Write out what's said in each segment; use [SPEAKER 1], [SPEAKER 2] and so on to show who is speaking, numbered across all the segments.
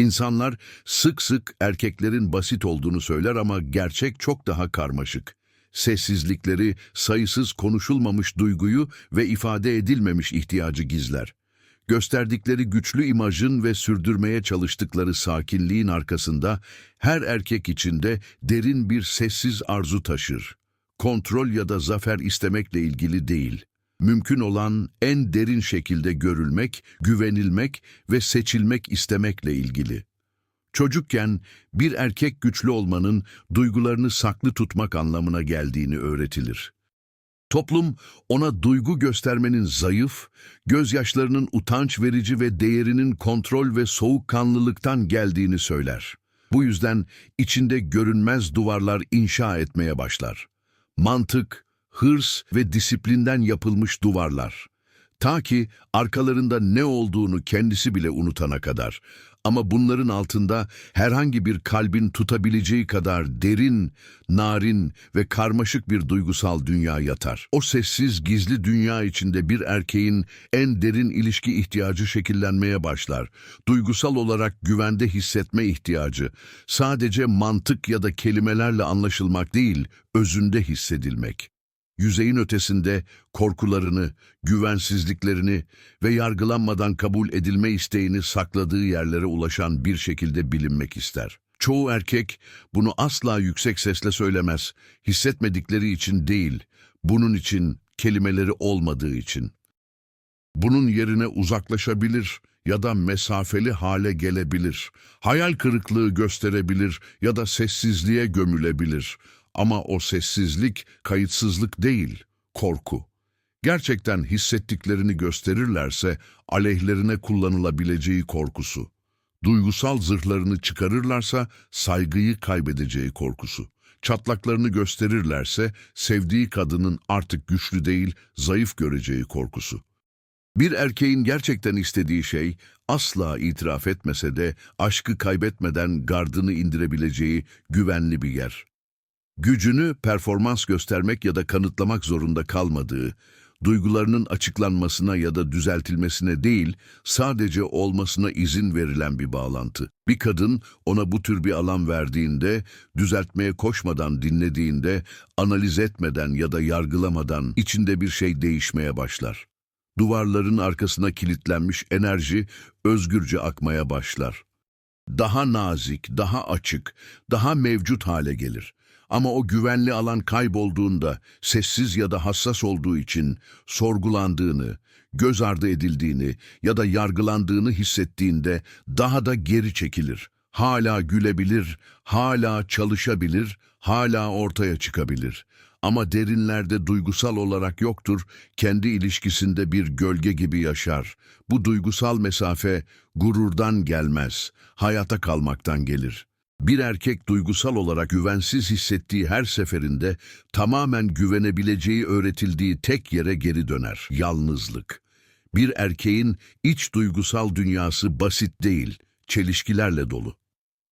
[SPEAKER 1] İnsanlar sık sık erkeklerin basit olduğunu söyler ama gerçek çok daha karmaşık. Sessizlikleri, sayısız konuşulmamış duyguyu ve ifade edilmemiş ihtiyacı gizler. Gösterdikleri güçlü imajın ve sürdürmeye çalıştıkları sakinliğin arkasında her erkek içinde derin bir sessiz arzu taşır. Kontrol ya da zafer istemekle ilgili değil. Mümkün olan en derin şekilde görülmek, güvenilmek ve seçilmek istemekle ilgili. Çocukken bir erkek güçlü olmanın duygularını saklı tutmak anlamına geldiğini öğretilir. Toplum ona duygu göstermenin zayıf, gözyaşlarının utanç verici ve değerinin kontrol ve soğukkanlılıktan geldiğini söyler. Bu yüzden içinde görünmez duvarlar inşa etmeye başlar. Mantık, hırs ve disiplinden yapılmış duvarlar. Ta ki arkalarında ne olduğunu kendisi bile unutana kadar. Ama bunların altında herhangi bir kalbin tutabileceği kadar derin, narin ve karmaşık bir duygusal dünya yatar. O sessiz, gizli dünya içinde bir erkeğin en derin ilişki ihtiyacı şekillenmeye başlar. Duygusal olarak güvende hissetme ihtiyacı, sadece mantık ya da kelimelerle anlaşılmak değil, özünde hissedilmek yüzeyin ötesinde korkularını, güvensizliklerini ve yargılanmadan kabul edilme isteğini sakladığı yerlere ulaşan bir şekilde bilinmek ister. Çoğu erkek bunu asla yüksek sesle söylemez, hissetmedikleri için değil, bunun için kelimeleri olmadığı için. Bunun yerine uzaklaşabilir ya da mesafeli hale gelebilir. Hayal kırıklığı gösterebilir ya da sessizliğe gömülebilir. Ama o sessizlik kayıtsızlık değil, korku. Gerçekten hissettiklerini gösterirlerse aleyhlerine kullanılabileceği korkusu. Duygusal zırhlarını çıkarırlarsa saygıyı kaybedeceği korkusu. Çatlaklarını gösterirlerse sevdiği kadının artık güçlü değil, zayıf göreceği korkusu. Bir erkeğin gerçekten istediği şey asla itiraf etmese de aşkı kaybetmeden gardını indirebileceği güvenli bir yer. Gücünü performans göstermek ya da kanıtlamak zorunda kalmadığı, duygularının açıklanmasına ya da düzeltilmesine değil, sadece olmasına izin verilen bir bağlantı. Bir kadın ona bu tür bir alan verdiğinde, düzeltmeye koşmadan dinlediğinde, analiz etmeden ya da yargılamadan içinde bir şey değişmeye başlar. Duvarların arkasına kilitlenmiş enerji özgürce akmaya başlar. Daha nazik, daha açık, daha mevcut hale gelir. Ama o güvenli alan kaybolduğunda, sessiz ya da hassas olduğu için sorgulandığını, göz ardı edildiğini ya da yargılandığını hissettiğinde daha da geri çekilir. Hala gülebilir, hala çalışabilir, hala ortaya çıkabilir. Ama derinlerde duygusal olarak yoktur, kendi ilişkisinde bir gölge gibi yaşar. Bu duygusal mesafe gururdan gelmez, hayata kalmaktan gelir. Bir erkek duygusal olarak güvensiz hissettiği her seferinde tamamen güvenebileceği öğretildiği tek yere geri döner. Yalnızlık. Bir erkeğin iç duygusal dünyası basit değil, çelişkilerle dolu.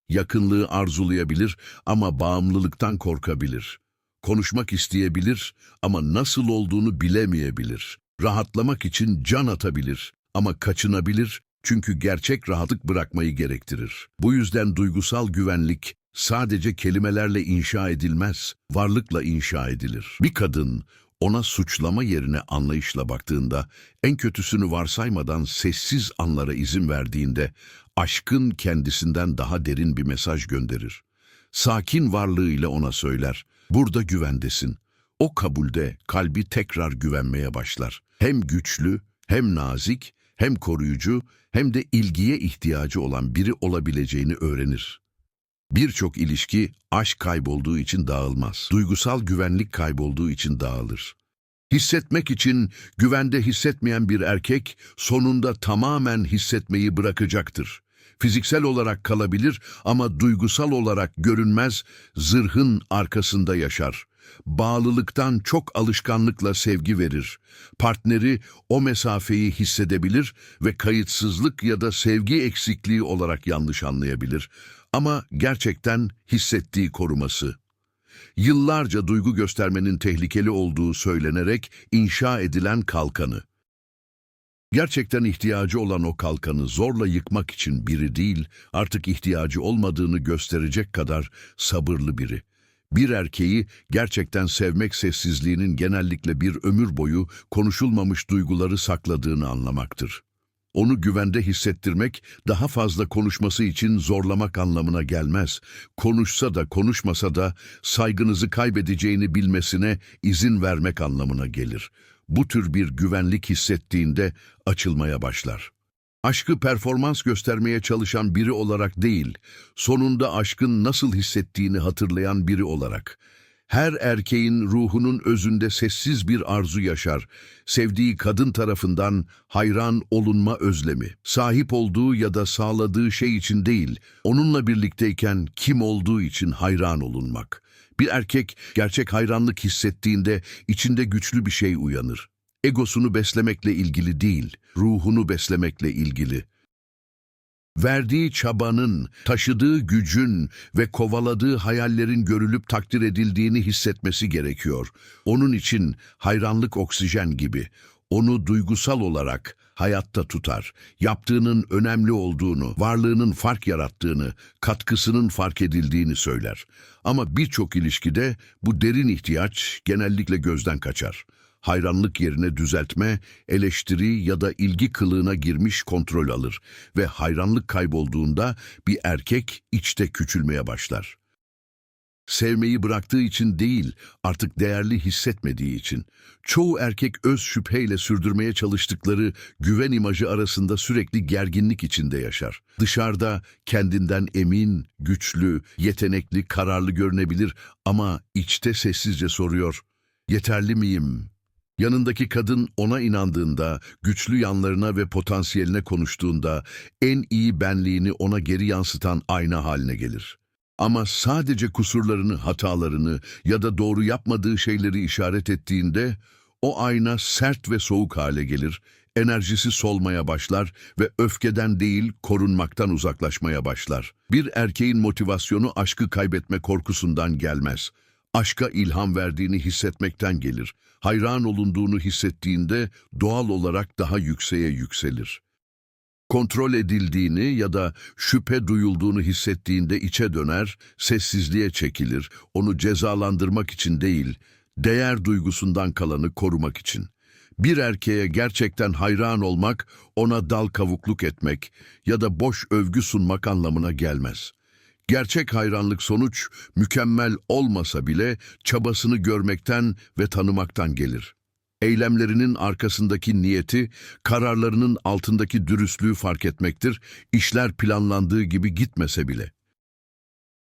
[SPEAKER 1] Yakınlığı arzulayabilir ama bağımlılıktan korkabilir. Konuşmak isteyebilir ama nasıl olduğunu bilemeyebilir. Rahatlamak için can atabilir ama kaçınabilir çünkü gerçek rahatlık bırakmayı gerektirir. Bu yüzden duygusal güvenlik sadece kelimelerle inşa edilmez, varlıkla inşa edilir. Bir kadın ona suçlama yerine anlayışla baktığında, en kötüsünü varsaymadan sessiz anlara izin verdiğinde, aşkın kendisinden daha derin bir mesaj gönderir. Sakin varlığıyla ona söyler, burada güvendesin. O kabulde kalbi tekrar güvenmeye başlar. Hem güçlü, hem nazik, hem koruyucu hem de ilgiye ihtiyacı olan biri olabileceğini öğrenir. Birçok ilişki aşk kaybolduğu için dağılmaz. Duygusal güvenlik kaybolduğu için dağılır. Hissetmek için güvende hissetmeyen bir erkek sonunda tamamen hissetmeyi bırakacaktır. Fiziksel olarak kalabilir ama duygusal olarak görünmez zırhın arkasında yaşar. Bağlılıktan çok alışkanlıkla sevgi verir. Partneri o mesafeyi hissedebilir ve kayıtsızlık ya da sevgi eksikliği olarak yanlış anlayabilir. Ama gerçekten hissettiği koruması. Yıllarca duygu göstermenin tehlikeli olduğu söylenerek inşa edilen kalkanı. Gerçekten ihtiyacı olan o kalkanı zorla yıkmak için biri değil, artık ihtiyacı olmadığını gösterecek kadar sabırlı biri. Bir erkeği gerçekten sevmek sessizliğinin genellikle bir ömür boyu konuşulmamış duyguları sakladığını anlamaktır. Onu güvende hissettirmek, daha fazla konuşması için zorlamak anlamına gelmez. Konuşsa da konuşmasa da saygınızı kaybedeceğini bilmesine izin vermek anlamına gelir. Bu tür bir güvenlik hissettiğinde açılmaya başlar. Aşkı performans göstermeye çalışan biri olarak değil, sonunda aşkın nasıl hissettiğini hatırlayan biri olarak. Her erkeğin ruhunun özünde sessiz bir arzu yaşar. Sevdiği kadın tarafından hayran olunma özlemi. Sahip olduğu ya da sağladığı şey için değil, onunla birlikteyken kim olduğu için hayran olunmak. Bir erkek gerçek hayranlık hissettiğinde içinde güçlü bir şey uyanır. Egosunu beslemekle ilgili değil, ruhunu beslemekle ilgili. Verdiği çabanın, taşıdığı gücün ve kovaladığı hayallerin görülüp takdir edildiğini hissetmesi gerekiyor. Onun için hayranlık oksijen gibi. Onu duygusal olarak hayatta tutar. Yaptığının önemli olduğunu, varlığının fark yarattığını, katkısının fark edildiğini söyler. Ama birçok ilişkide bu derin ihtiyaç genellikle gözden kaçar hayranlık yerine düzeltme, eleştiri ya da ilgi kılığına girmiş kontrol alır ve hayranlık kaybolduğunda bir erkek içte küçülmeye başlar. Sevmeyi bıraktığı için değil, artık değerli hissetmediği için. Çoğu erkek öz şüpheyle sürdürmeye çalıştıkları güven imajı arasında sürekli gerginlik içinde yaşar. Dışarıda kendinden emin, güçlü, yetenekli, kararlı görünebilir ama içte sessizce soruyor. Yeterli miyim? Yanındaki kadın ona inandığında, güçlü yanlarına ve potansiyeline konuştuğunda en iyi benliğini ona geri yansıtan ayna haline gelir. Ama sadece kusurlarını, hatalarını ya da doğru yapmadığı şeyleri işaret ettiğinde o ayna sert ve soğuk hale gelir, enerjisi solmaya başlar ve öfkeden değil korunmaktan uzaklaşmaya başlar. Bir erkeğin motivasyonu aşkı kaybetme korkusundan gelmez. Aşka ilham verdiğini hissetmekten gelir hayran olunduğunu hissettiğinde doğal olarak daha yükseğe yükselir. Kontrol edildiğini ya da şüphe duyulduğunu hissettiğinde içe döner, sessizliğe çekilir, onu cezalandırmak için değil, değer duygusundan kalanı korumak için. Bir erkeğe gerçekten hayran olmak, ona dal kavukluk etmek ya da boş övgü sunmak anlamına gelmez. Gerçek hayranlık sonuç mükemmel olmasa bile çabasını görmekten ve tanımaktan gelir. Eylemlerinin arkasındaki niyeti, kararlarının altındaki dürüstlüğü fark etmektir, işler planlandığı gibi gitmese bile.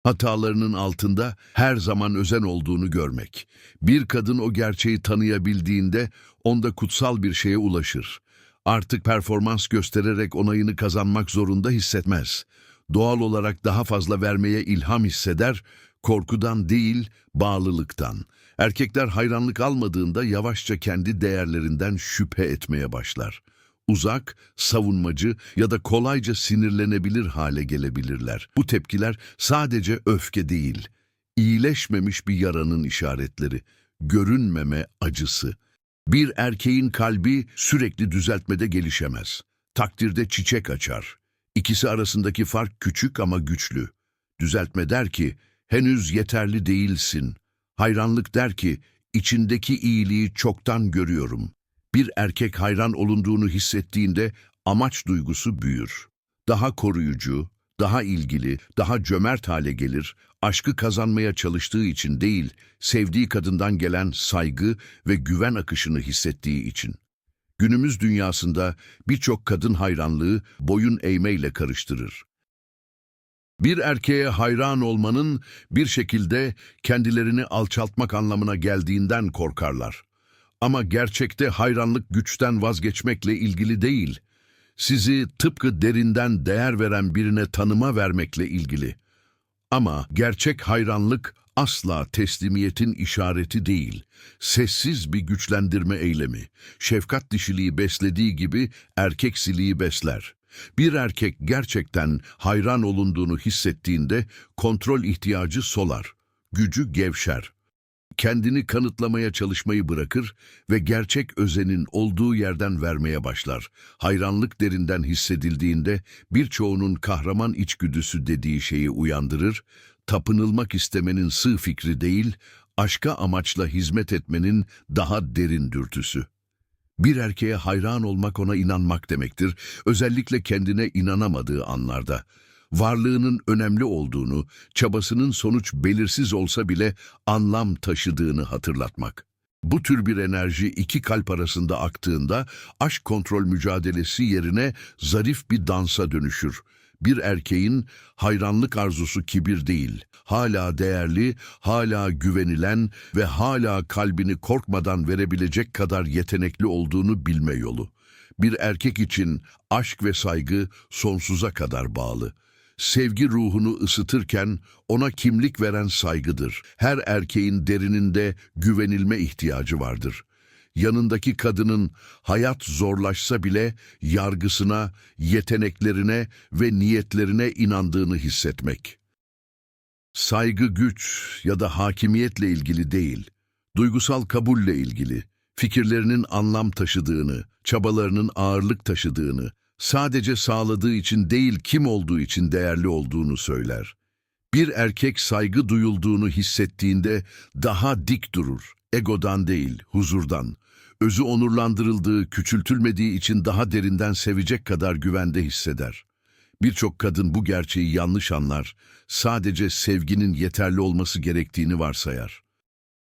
[SPEAKER 1] Hatalarının altında her zaman özen olduğunu görmek. Bir kadın o gerçeği tanıyabildiğinde onda kutsal bir şeye ulaşır. Artık performans göstererek onayını kazanmak zorunda hissetmez doğal olarak daha fazla vermeye ilham hisseder, korkudan değil, bağlılıktan. Erkekler hayranlık almadığında yavaşça kendi değerlerinden şüphe etmeye başlar. Uzak, savunmacı ya da kolayca sinirlenebilir hale gelebilirler. Bu tepkiler sadece öfke değil, iyileşmemiş bir yaranın işaretleri, görünmeme acısı. Bir erkeğin kalbi sürekli düzeltmede gelişemez. Takdirde çiçek açar, İkisi arasındaki fark küçük ama güçlü. Düzeltme der ki, henüz yeterli değilsin. Hayranlık der ki, içindeki iyiliği çoktan görüyorum. Bir erkek hayran olunduğunu hissettiğinde amaç duygusu büyür. Daha koruyucu, daha ilgili, daha cömert hale gelir, aşkı kazanmaya çalıştığı için değil, sevdiği kadından gelen saygı ve güven akışını hissettiği için. Günümüz dünyasında birçok kadın hayranlığı boyun eğmeyle karıştırır. Bir erkeğe hayran olmanın bir şekilde kendilerini alçaltmak anlamına geldiğinden korkarlar. Ama gerçekte hayranlık güçten vazgeçmekle ilgili değil, sizi tıpkı derinden değer veren birine tanıma vermekle ilgili. Ama gerçek hayranlık asla teslimiyetin işareti değil, sessiz bir güçlendirme eylemi. Şefkat dişiliği beslediği gibi erkeksiliği besler. Bir erkek gerçekten hayran olunduğunu hissettiğinde kontrol ihtiyacı solar, gücü gevşer. kendini kanıtlamaya çalışmayı bırakır ve gerçek özenin olduğu yerden vermeye başlar. Hayranlık derinden hissedildiğinde birçoğunun kahraman içgüdüsü dediği şeyi uyandırır, tapınılmak istemenin sığ fikri değil, aşka amaçla hizmet etmenin daha derin dürtüsü. Bir erkeğe hayran olmak ona inanmak demektir, özellikle kendine inanamadığı anlarda. Varlığının önemli olduğunu, çabasının sonuç belirsiz olsa bile anlam taşıdığını hatırlatmak. Bu tür bir enerji iki kalp arasında aktığında aşk kontrol mücadelesi yerine zarif bir dansa dönüşür. Bir erkeğin hayranlık arzusu kibir değil, hala değerli, hala güvenilen ve hala kalbini korkmadan verebilecek kadar yetenekli olduğunu bilme yolu. Bir erkek için aşk ve saygı sonsuza kadar bağlı. Sevgi ruhunu ısıtırken ona kimlik veren saygıdır. Her erkeğin derininde güvenilme ihtiyacı vardır. Yanındaki kadının hayat zorlaşsa bile yargısına, yeteneklerine ve niyetlerine inandığını hissetmek. Saygı güç ya da hakimiyetle ilgili değil, duygusal kabulle ilgili, fikirlerinin anlam taşıdığını, çabalarının ağırlık taşıdığını, sadece sağladığı için değil kim olduğu için değerli olduğunu söyler. Bir erkek saygı duyulduğunu hissettiğinde daha dik durur, egodan değil, huzurdan. Özü onurlandırıldığı, küçültülmediği için daha derinden sevecek kadar güvende hisseder. Birçok kadın bu gerçeği yanlış anlar, sadece sevginin yeterli olması gerektiğini varsayar.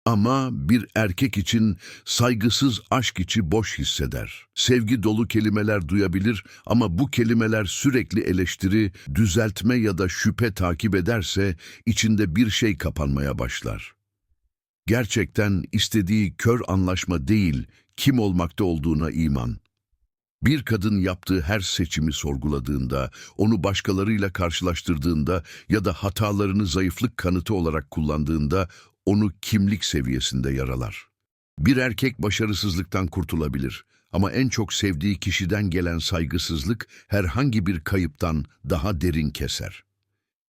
[SPEAKER 1] Ama bir erkek için saygısız aşk içi boş hisseder. Sevgi dolu kelimeler duyabilir ama bu kelimeler sürekli eleştiri, düzeltme ya da şüphe takip ederse içinde bir şey kapanmaya başlar. Gerçekten istediği kör anlaşma değil, kim olmakta olduğuna iman. Bir kadın yaptığı her seçimi sorguladığında, onu başkalarıyla karşılaştırdığında ya da hatalarını zayıflık kanıtı olarak kullandığında onu kimlik seviyesinde yaralar. Bir erkek başarısızlıktan kurtulabilir ama en çok sevdiği kişiden gelen saygısızlık herhangi bir kayıptan daha derin keser.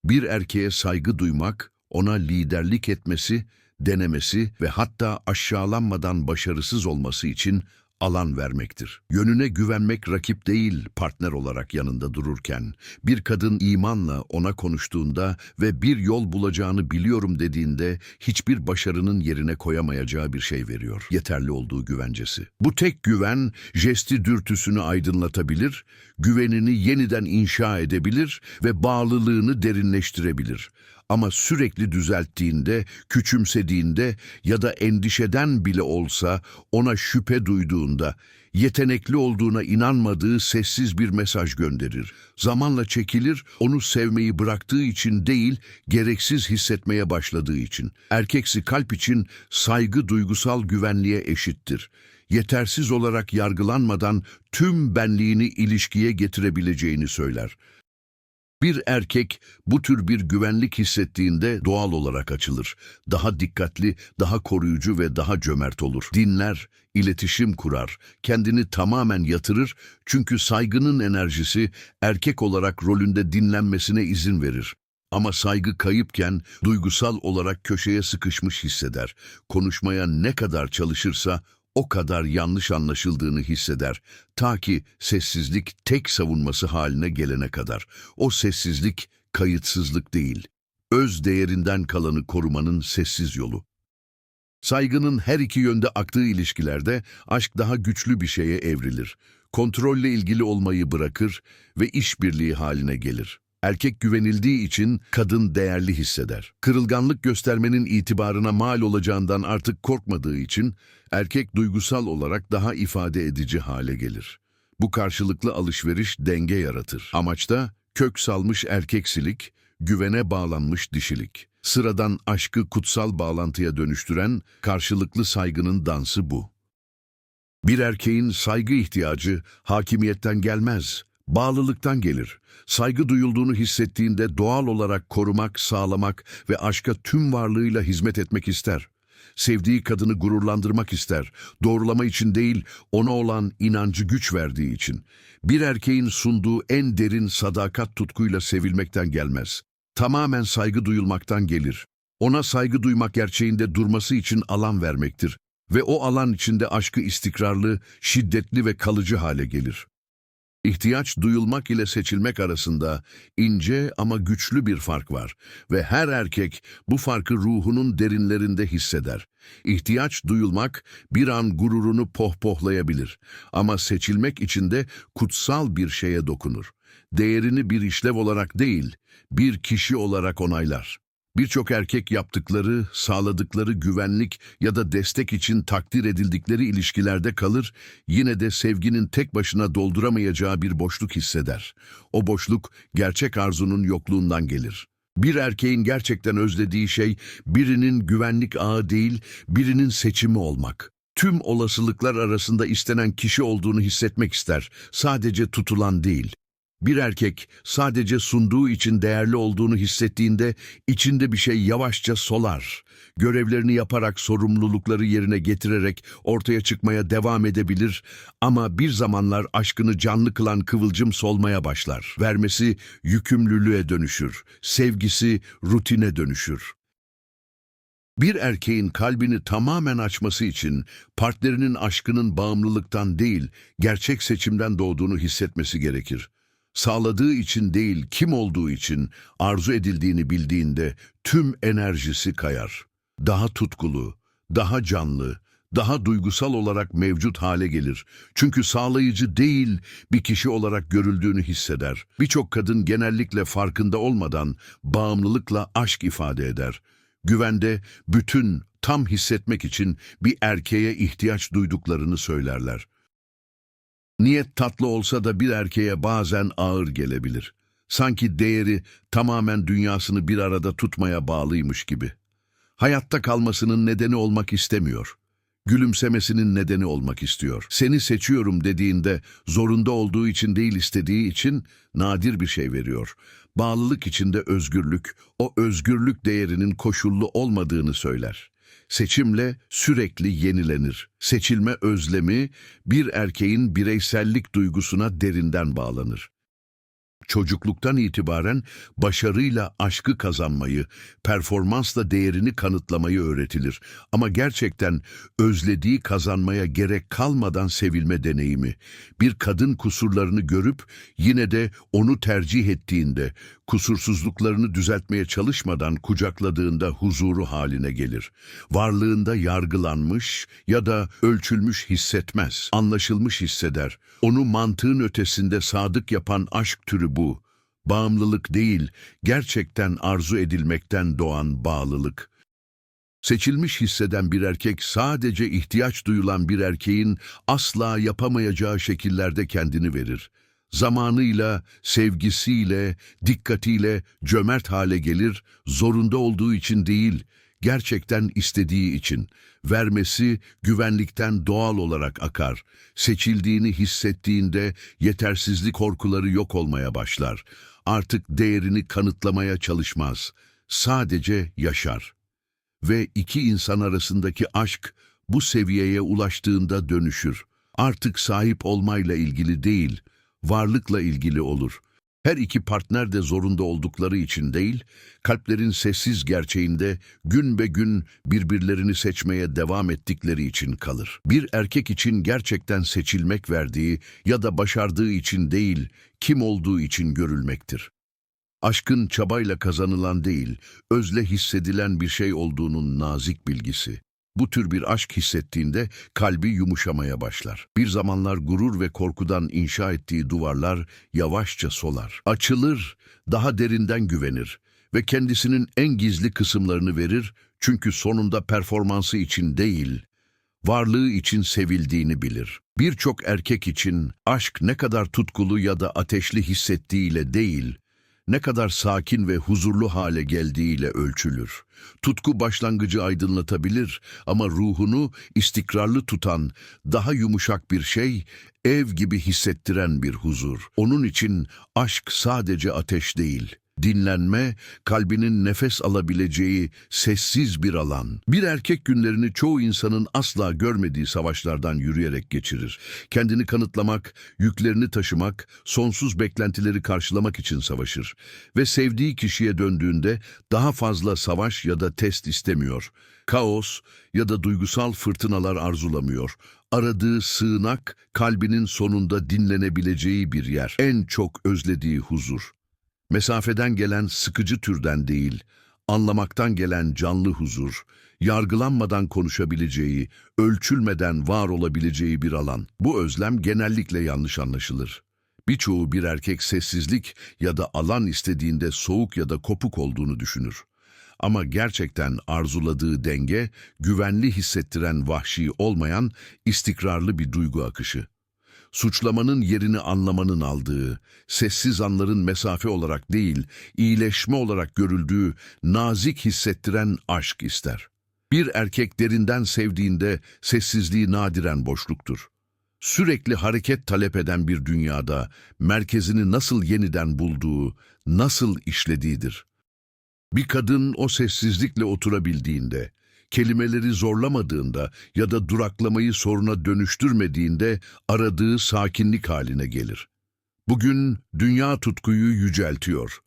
[SPEAKER 1] Bir erkeğe saygı duymak, ona liderlik etmesi, denemesi ve hatta aşağılanmadan başarısız olması için alan vermektir. Yönüne güvenmek rakip değil, partner olarak yanında dururken, bir kadın imanla ona konuştuğunda ve bir yol bulacağını biliyorum dediğinde hiçbir başarının yerine koyamayacağı bir şey veriyor. Yeterli olduğu güvencesi. Bu tek güven, jesti dürtüsünü aydınlatabilir, güvenini yeniden inşa edebilir ve bağlılığını derinleştirebilir. Ama sürekli düzelttiğinde, küçümsediğinde ya da endişeden bile olsa ona şüphe duyduğunda, yetenekli olduğuna inanmadığı sessiz bir mesaj gönderir. Zamanla çekilir, onu sevmeyi bıraktığı için değil, gereksiz hissetmeye başladığı için. Erkeksi kalp için saygı duygusal güvenliğe eşittir. Yetersiz olarak yargılanmadan tüm benliğini ilişkiye getirebileceğini söyler. Bir erkek bu tür bir güvenlik hissettiğinde doğal olarak açılır. Daha dikkatli, daha koruyucu ve daha cömert olur. Dinler, iletişim kurar, kendini tamamen yatırır çünkü saygının enerjisi erkek olarak rolünde dinlenmesine izin verir. Ama saygı kayıpken duygusal olarak köşeye sıkışmış hisseder. Konuşmaya ne kadar çalışırsa o kadar yanlış anlaşıldığını hisseder. Ta ki sessizlik tek savunması haline gelene kadar. O sessizlik kayıtsızlık değil. Öz değerinden kalanı korumanın sessiz yolu. Saygının her iki yönde aktığı ilişkilerde aşk daha güçlü bir şeye evrilir. Kontrolle ilgili olmayı bırakır ve işbirliği haline gelir. Erkek güvenildiği için kadın değerli hisseder. Kırılganlık göstermenin itibarına mal olacağından artık korkmadığı için erkek duygusal olarak daha ifade edici hale gelir. Bu karşılıklı alışveriş denge yaratır. Amaçta kök salmış erkeksilik, güvene bağlanmış dişilik. Sıradan aşkı kutsal bağlantıya dönüştüren karşılıklı saygının dansı bu. Bir erkeğin saygı ihtiyacı hakimiyetten gelmez, bağlılıktan gelir. Saygı duyulduğunu hissettiğinde doğal olarak korumak, sağlamak ve aşka tüm varlığıyla hizmet etmek ister. Sevdiği kadını gururlandırmak ister. Doğrulama için değil, ona olan inancı güç verdiği için. Bir erkeğin sunduğu en derin sadakat tutkuyla sevilmekten gelmez. Tamamen saygı duyulmaktan gelir. Ona saygı duymak gerçeğinde durması için alan vermektir ve o alan içinde aşkı istikrarlı, şiddetli ve kalıcı hale gelir. İhtiyaç duyulmak ile seçilmek arasında ince ama güçlü bir fark var ve her erkek bu farkı ruhunun derinlerinde hisseder. İhtiyaç duyulmak bir an gururunu pohpohlayabilir ama seçilmek için de kutsal bir şeye dokunur. Değerini bir işlev olarak değil, bir kişi olarak onaylar. Birçok erkek yaptıkları, sağladıkları güvenlik ya da destek için takdir edildikleri ilişkilerde kalır, yine de sevginin tek başına dolduramayacağı bir boşluk hisseder. O boşluk gerçek arzunun yokluğundan gelir. Bir erkeğin gerçekten özlediği şey birinin güvenlik ağı değil, birinin seçimi olmak. Tüm olasılıklar arasında istenen kişi olduğunu hissetmek ister, sadece tutulan değil. Bir erkek sadece sunduğu için değerli olduğunu hissettiğinde içinde bir şey yavaşça solar. Görevlerini yaparak, sorumlulukları yerine getirerek ortaya çıkmaya devam edebilir ama bir zamanlar aşkını canlı kılan kıvılcım solmaya başlar. Vermesi yükümlülüğe dönüşür, sevgisi rutine dönüşür. Bir erkeğin kalbini tamamen açması için partnerinin aşkının bağımlılıktan değil, gerçek seçimden doğduğunu hissetmesi gerekir. Sağladığı için değil, kim olduğu için arzu edildiğini bildiğinde tüm enerjisi kayar. Daha tutkulu, daha canlı, daha duygusal olarak mevcut hale gelir. Çünkü sağlayıcı değil, bir kişi olarak görüldüğünü hisseder. Birçok kadın genellikle farkında olmadan bağımlılıkla aşk ifade eder. Güvende bütün, tam hissetmek için bir erkeğe ihtiyaç duyduklarını söylerler. Niyet tatlı olsa da bir erkeğe bazen ağır gelebilir. Sanki değeri tamamen dünyasını bir arada tutmaya bağlıymış gibi. Hayatta kalmasının nedeni olmak istemiyor. Gülümsemesinin nedeni olmak istiyor. Seni seçiyorum dediğinde zorunda olduğu için değil istediği için nadir bir şey veriyor. Bağlılık içinde özgürlük, o özgürlük değerinin koşullu olmadığını söyler. Seçimle sürekli yenilenir. Seçilme özlemi bir erkeğin bireysellik duygusuna derinden bağlanır. Çocukluktan itibaren başarıyla aşkı kazanmayı, performansla değerini kanıtlamayı öğretilir. Ama gerçekten özlediği kazanmaya gerek kalmadan sevilme deneyimi, bir kadın kusurlarını görüp yine de onu tercih ettiğinde, kusursuzluklarını düzeltmeye çalışmadan kucakladığında huzuru haline gelir. Varlığında yargılanmış ya da ölçülmüş hissetmez, anlaşılmış hisseder. Onu mantığın ötesinde sadık yapan aşk türü bu. Bağımlılık değil, gerçekten arzu edilmekten doğan bağlılık. Seçilmiş hisseden bir erkek sadece ihtiyaç duyulan bir erkeğin asla yapamayacağı şekillerde kendini verir. Zamanıyla, sevgisiyle, dikkatiyle cömert hale gelir, zorunda olduğu için değil, gerçekten istediği için. Vermesi güvenlikten doğal olarak akar. Seçildiğini hissettiğinde yetersizlik korkuları yok olmaya başlar. Artık değerini kanıtlamaya çalışmaz. Sadece yaşar. Ve iki insan arasındaki aşk bu seviyeye ulaştığında dönüşür. Artık sahip olmayla ilgili değil, varlıkla ilgili olur. Her iki partner de zorunda oldukları için değil, kalplerin sessiz gerçeğinde gün be gün birbirlerini seçmeye devam ettikleri için kalır. Bir erkek için gerçekten seçilmek verdiği ya da başardığı için değil, kim olduğu için görülmektir. Aşkın çabayla kazanılan değil, özle hissedilen bir şey olduğunun nazik bilgisi. Bu tür bir aşk hissettiğinde kalbi yumuşamaya başlar. Bir zamanlar gurur ve korkudan inşa ettiği duvarlar yavaşça solar. Açılır, daha derinden güvenir ve kendisinin en gizli kısımlarını verir çünkü sonunda performansı için değil, varlığı için sevildiğini bilir. Birçok erkek için aşk ne kadar tutkulu ya da ateşli hissettiğiyle değil, ne kadar sakin ve huzurlu hale geldiğiyle ölçülür. Tutku başlangıcı aydınlatabilir ama ruhunu istikrarlı tutan, daha yumuşak bir şey, ev gibi hissettiren bir huzur. Onun için aşk sadece ateş değil, dinlenme, kalbinin nefes alabileceği sessiz bir alan. Bir erkek günlerini çoğu insanın asla görmediği savaşlardan yürüyerek geçirir. Kendini kanıtlamak, yüklerini taşımak, sonsuz beklentileri karşılamak için savaşır. Ve sevdiği kişiye döndüğünde daha fazla savaş ya da test istemiyor. Kaos ya da duygusal fırtınalar arzulamıyor. Aradığı sığınak, kalbinin sonunda dinlenebileceği bir yer. En çok özlediği huzur. Mesafeden gelen sıkıcı türden değil, anlamaktan gelen canlı huzur, yargılanmadan konuşabileceği, ölçülmeden var olabileceği bir alan. Bu özlem genellikle yanlış anlaşılır. Birçoğu bir erkek sessizlik ya da alan istediğinde soğuk ya da kopuk olduğunu düşünür. Ama gerçekten arzuladığı denge, güvenli hissettiren vahşi olmayan, istikrarlı bir duygu akışı suçlamanın yerini anlamanın aldığı, sessiz anların mesafe olarak değil, iyileşme olarak görüldüğü, nazik hissettiren aşk ister. Bir erkek derinden sevdiğinde sessizliği nadiren boşluktur. Sürekli hareket talep eden bir dünyada merkezini nasıl yeniden bulduğu, nasıl işlediğidir. Bir kadın o sessizlikle oturabildiğinde, kelimeleri zorlamadığında ya da duraklamayı soruna dönüştürmediğinde aradığı sakinlik haline gelir. Bugün dünya tutkuyu yüceltiyor.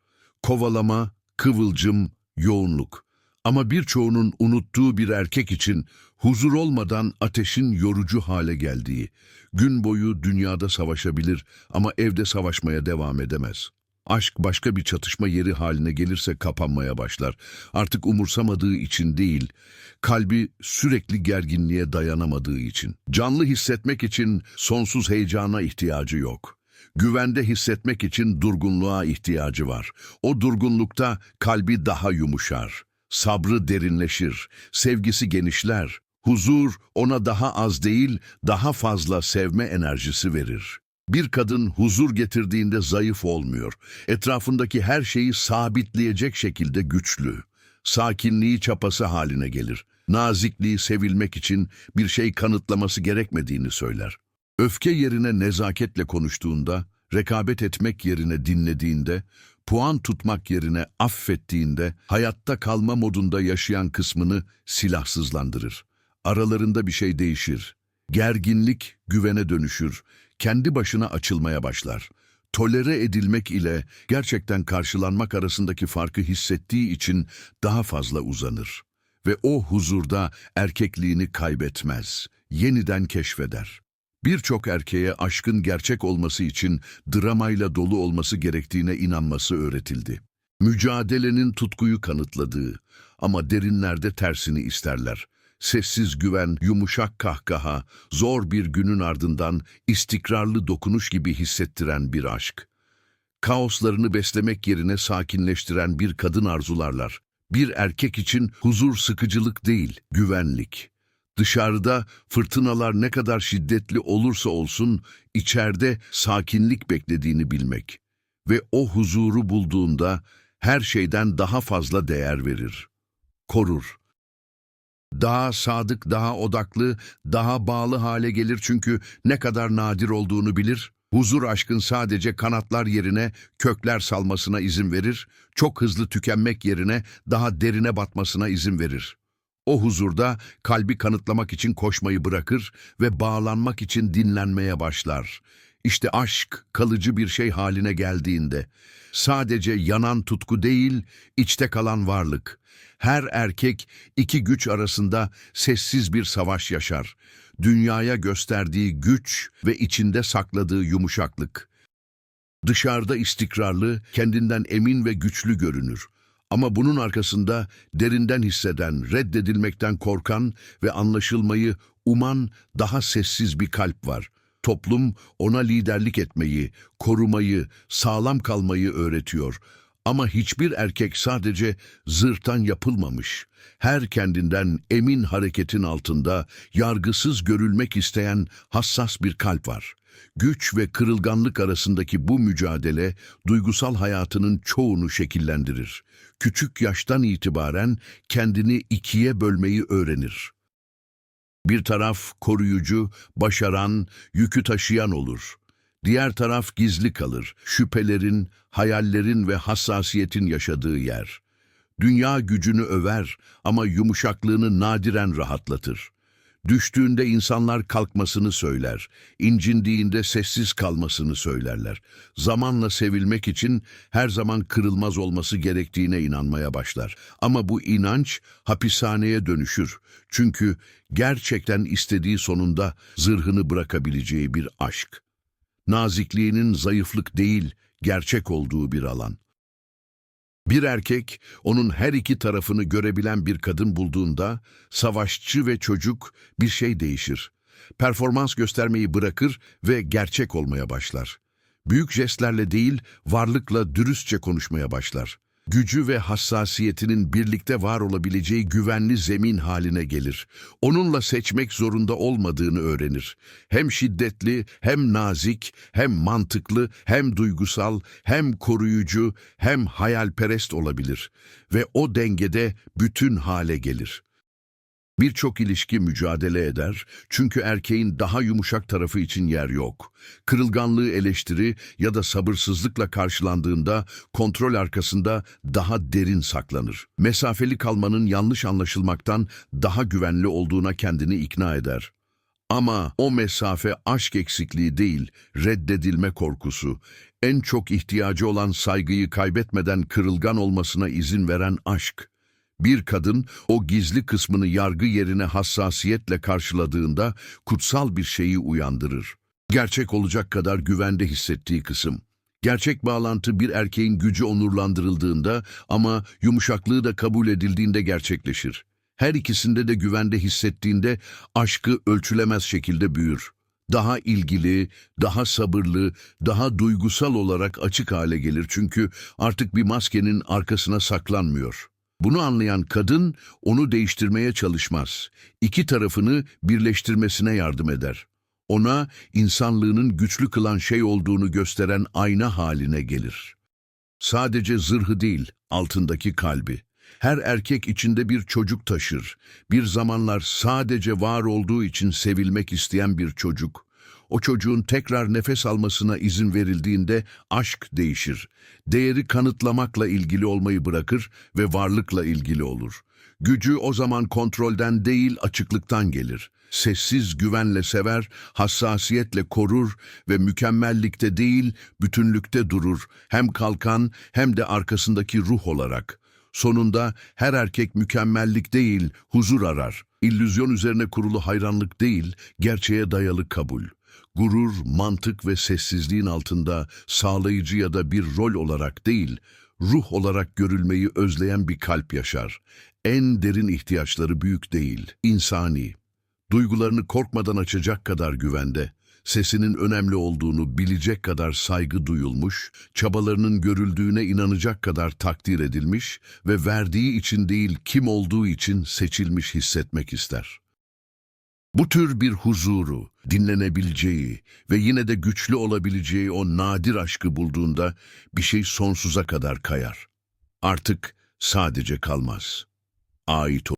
[SPEAKER 1] Kovalama, kıvılcım, yoğunluk. Ama birçoğunun unuttuğu bir erkek için huzur olmadan ateşin yorucu hale geldiği, gün boyu dünyada savaşabilir ama evde savaşmaya devam edemez. Aşk başka bir çatışma yeri haline gelirse kapanmaya başlar. Artık umursamadığı için değil, kalbi sürekli gerginliğe dayanamadığı için. Canlı hissetmek için sonsuz heyecana ihtiyacı yok. Güvende hissetmek için durgunluğa ihtiyacı var. O durgunlukta kalbi daha yumuşar. Sabrı derinleşir, sevgisi genişler. Huzur ona daha az değil, daha fazla sevme enerjisi verir. Bir kadın huzur getirdiğinde zayıf olmuyor. Etrafındaki her şeyi sabitleyecek şekilde güçlü. Sakinliği çapası haline gelir. Nazikliği sevilmek için bir şey kanıtlaması gerekmediğini söyler. Öfke yerine nezaketle konuştuğunda, rekabet etmek yerine dinlediğinde, puan tutmak yerine affettiğinde, hayatta kalma modunda yaşayan kısmını silahsızlandırır. Aralarında bir şey değişir. Gerginlik güvene dönüşür, kendi başına açılmaya başlar. Tolere edilmek ile gerçekten karşılanmak arasındaki farkı hissettiği için daha fazla uzanır. Ve o huzurda erkekliğini kaybetmez, yeniden keşfeder. Birçok erkeğe aşkın gerçek olması için dramayla dolu olması gerektiğine inanması öğretildi. Mücadelenin tutkuyu kanıtladığı ama derinlerde tersini isterler. Sessiz güven, yumuşak kahkaha, zor bir günün ardından istikrarlı dokunuş gibi hissettiren bir aşk. Kaoslarını beslemek yerine sakinleştiren bir kadın arzularlar. Bir erkek için huzur sıkıcılık değil, güvenlik. Dışarıda fırtınalar ne kadar şiddetli olursa olsun, içeride sakinlik beklediğini bilmek. Ve o huzuru bulduğunda her şeyden daha fazla değer verir. Korur. Daha sadık, daha odaklı, daha bağlı hale gelir çünkü ne kadar nadir olduğunu bilir. Huzur aşkın sadece kanatlar yerine kökler salmasına izin verir, çok hızlı tükenmek yerine daha derine batmasına izin verir. O huzurda kalbi kanıtlamak için koşmayı bırakır ve bağlanmak için dinlenmeye başlar. İşte aşk kalıcı bir şey haline geldiğinde sadece yanan tutku değil, içte kalan varlık. Her erkek iki güç arasında sessiz bir savaş yaşar. Dünyaya gösterdiği güç ve içinde sakladığı yumuşaklık. Dışarıda istikrarlı, kendinden emin ve güçlü görünür. Ama bunun arkasında derinden hisseden, reddedilmekten korkan ve anlaşılmayı uman daha sessiz bir kalp var. Toplum ona liderlik etmeyi, korumayı, sağlam kalmayı öğretiyor. Ama hiçbir erkek sadece zırhtan yapılmamış. Her kendinden emin hareketin altında yargısız görülmek isteyen hassas bir kalp var. Güç ve kırılganlık arasındaki bu mücadele duygusal hayatının çoğunu şekillendirir. Küçük yaştan itibaren kendini ikiye bölmeyi öğrenir. Bir taraf koruyucu, başaran, yükü taşıyan olur. Diğer taraf gizli kalır. Şüphelerin, hayallerin ve hassasiyetin yaşadığı yer. Dünya gücünü över ama yumuşaklığını nadiren rahatlatır. Düştüğünde insanlar kalkmasını söyler, incindiğinde sessiz kalmasını söylerler. Zamanla sevilmek için her zaman kırılmaz olması gerektiğine inanmaya başlar. Ama bu inanç hapishaneye dönüşür. Çünkü gerçekten istediği sonunda zırhını bırakabileceği bir aşk. Nazikliğinin zayıflık değil, gerçek olduğu bir alan. Bir erkek, onun her iki tarafını görebilen bir kadın bulduğunda, savaşçı ve çocuk bir şey değişir. Performans göstermeyi bırakır ve gerçek olmaya başlar. Büyük jestlerle değil, varlıkla dürüstçe konuşmaya başlar. Gücü ve hassasiyetinin birlikte var olabileceği güvenli zemin haline gelir. Onunla seçmek zorunda olmadığını öğrenir. Hem şiddetli, hem nazik, hem mantıklı, hem duygusal, hem koruyucu, hem hayalperest olabilir. Ve o dengede bütün hale gelir. Birçok ilişki mücadele eder çünkü erkeğin daha yumuşak tarafı için yer yok. Kırılganlığı eleştiri ya da sabırsızlıkla karşılandığında kontrol arkasında daha derin saklanır. Mesafeli kalmanın yanlış anlaşılmaktan daha güvenli olduğuna kendini ikna eder. Ama o mesafe aşk eksikliği değil, reddedilme korkusu. En çok ihtiyacı olan saygıyı kaybetmeden kırılgan olmasına izin veren aşk. Bir kadın o gizli kısmını yargı yerine hassasiyetle karşıladığında kutsal bir şeyi uyandırır. Gerçek olacak kadar güvende hissettiği kısım. Gerçek bağlantı bir erkeğin gücü onurlandırıldığında ama yumuşaklığı da kabul edildiğinde gerçekleşir. Her ikisinde de güvende hissettiğinde aşkı ölçülemez şekilde büyür. Daha ilgili, daha sabırlı, daha duygusal olarak açık hale gelir çünkü artık bir maskenin arkasına saklanmıyor. Bunu anlayan kadın onu değiştirmeye çalışmaz. İki tarafını birleştirmesine yardım eder. Ona insanlığının güçlü kılan şey olduğunu gösteren ayna haline gelir. Sadece zırhı değil, altındaki kalbi. Her erkek içinde bir çocuk taşır. Bir zamanlar sadece var olduğu için sevilmek isteyen bir çocuk. O çocuğun tekrar nefes almasına izin verildiğinde aşk değişir. Değeri kanıtlamakla ilgili olmayı bırakır ve varlıkla ilgili olur. Gücü o zaman kontrolden değil açıklıktan gelir. Sessiz güvenle sever, hassasiyetle korur ve mükemmellikte değil bütünlükte durur. Hem kalkan hem de arkasındaki ruh olarak. Sonunda her erkek mükemmellik değil, huzur arar. İllüzyon üzerine kurulu hayranlık değil, gerçeğe dayalı kabul. Gurur, mantık ve sessizliğin altında sağlayıcı ya da bir rol olarak değil, ruh olarak görülmeyi özleyen bir kalp yaşar. En derin ihtiyaçları büyük değil, insani. Duygularını korkmadan açacak kadar güvende, sesinin önemli olduğunu bilecek kadar saygı duyulmuş, çabalarının görüldüğüne inanacak kadar takdir edilmiş ve verdiği için değil kim olduğu için seçilmiş hissetmek ister. Bu tür bir huzuru, dinlenebileceği ve yine de güçlü olabileceği o nadir aşkı bulduğunda bir şey sonsuza kadar kayar. Artık sadece kalmaz. Ait